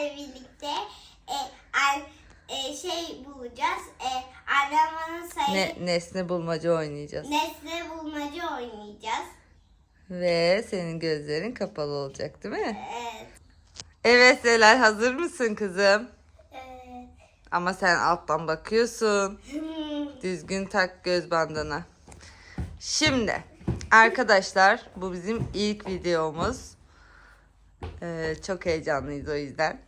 sizlerle birlikte e, an, e, şey bulacağız. E, annem bana sayı Ne, nesne bulmaca oynayacağız. nesne bulmaca oynayacağız. Ve senin gözlerin kapalı olacak değil mi? Evet. Evet Zelal hazır mısın kızım? Evet. Ama sen alttan bakıyorsun. Düzgün tak göz bandına. Şimdi arkadaşlar bu bizim ilk videomuz. Ee, çok heyecanlıyız o yüzden.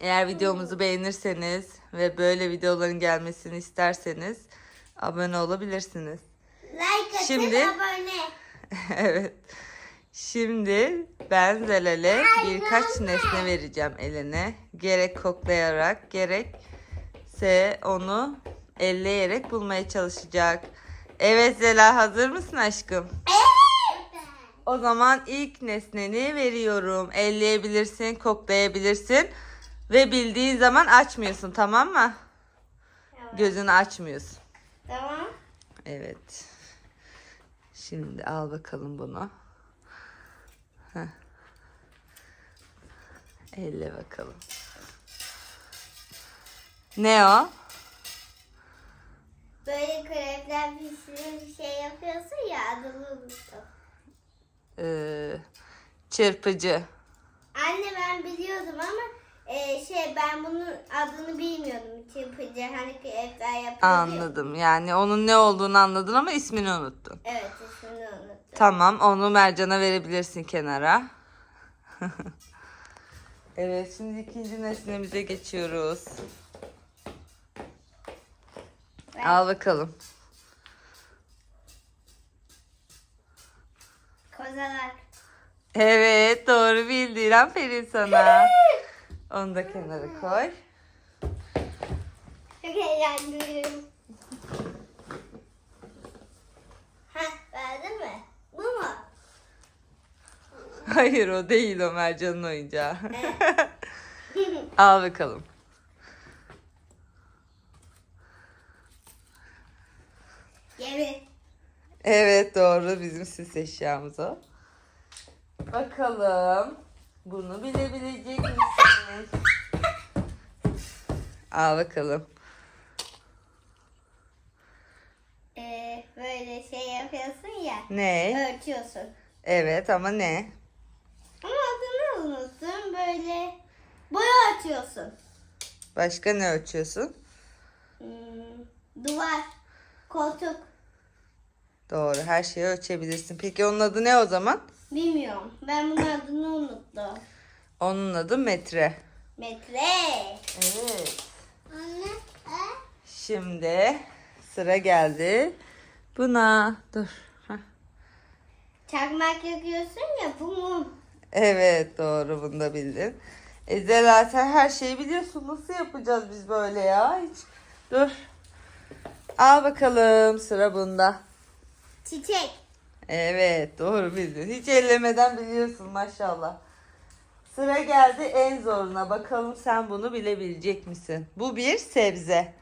Eğer videomuzu beğenirseniz ve böyle videoların gelmesini isterseniz abone olabilirsiniz. like atın Şimdi- abone. evet. Şimdi ben Zelal'e birkaç nesne vereceğim eline. Gerek koklayarak gerekse onu elleyerek bulmaya çalışacak. Evet Zelal hazır mısın aşkım? O zaman ilk nesneni veriyorum. Elleyebilirsin, koklayabilirsin ve bildiğin zaman açmıyorsun tamam mı? Gözünü açmıyorsun. Tamam. Evet. Şimdi al bakalım bunu. Heh. Elle bakalım. Ne o? Böyle krepler sürü bir şey yapıyorsun ya adını unuttum. Ee, çırpıcı. Anne ben biliyordum ama e, şey ben bunun adını bilmiyordum. Çırpıcı hani krepler yapıyor. ya. Anladım. Yani onun ne olduğunu anladın ama ismini unuttun. Evet ismini unuttum. Tamam onu Mercan'a verebilirsin kenara. evet şimdi ikinci nesnemize geçiyoruz. Ben- Al bakalım. Kozalak. Evet doğru bildin. Aferin sana. Onu da kenara koy. Çok heyecanlıyım. Heh verdin mi? Bu mu? Hayır o değil o Mercan'ın oyuncağı. Al bakalım. Gemi. Evet doğru bizim süs eşyamız o. Bakalım. Bunu bilebilecek misiniz? Al bakalım. Ee, böyle şey yapıyorsun ya. Ne? Örtüyorsun. Evet ama ne? Ama adını unuttum. Böyle boya atıyorsun. Başka ne ölçüyorsun? Hmm, duvar. Koltuk. Doğru her şeyi ölçebilirsin. Peki onun adı ne o zaman? Bilmiyorum. Ben bunun adını unuttum. Onun adı metre. Metre. Evet. Anne. Şimdi sıra geldi. Buna dur. Çakmak yakıyorsun ya bu mum. Evet doğru bunu da bildin. E Zela sen her şeyi biliyorsun. Nasıl yapacağız biz böyle ya? Hiç. Dur. Al bakalım sıra bunda. Çiçek. Evet doğru bildin. Hiç ellemeden biliyorsun maşallah. Sıra geldi en zoruna. Bakalım sen bunu bilebilecek misin? Bu bir sebze.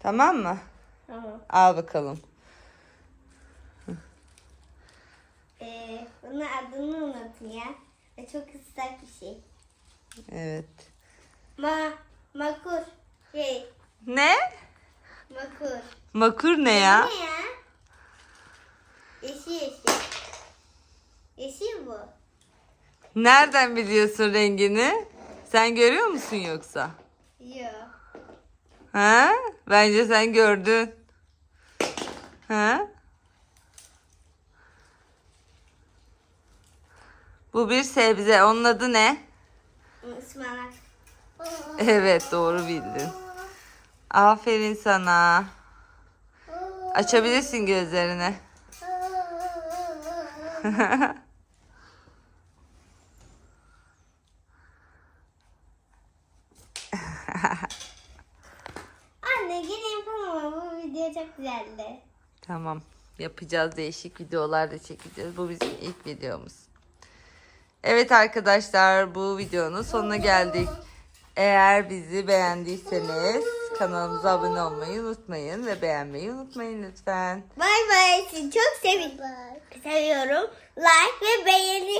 Tamam mı? Tamam. Al bakalım. Ee, bunun adını unuttum ya. Ve çok ıslak bir şey. Evet. Ma, makur. Şey, Ne? makur. Makur ne ya? Ne ya? Yeşil yeşil. Yeşil bu. Nereden biliyorsun rengini? Sen görüyor musun yoksa? Yok. Ha? Bence sen gördün. Ha? Bu bir sebze. Onun adı ne? Ispanak. Evet doğru bildin. Aferin sana. Açabilirsin gözlerini. Anne gene yapamam. Bu video çok güzeldi. Tamam. Yapacağız değişik videolar da çekeceğiz. Bu bizim ilk videomuz. Evet arkadaşlar bu videonun sonuna geldik. Eğer bizi beğendiyseniz kanalımıza abone olmayı unutmayın ve beğenmeyi unutmayın lütfen. Bay bay. Sizi çok seviyorum. Seviyorum. Like ve beğeni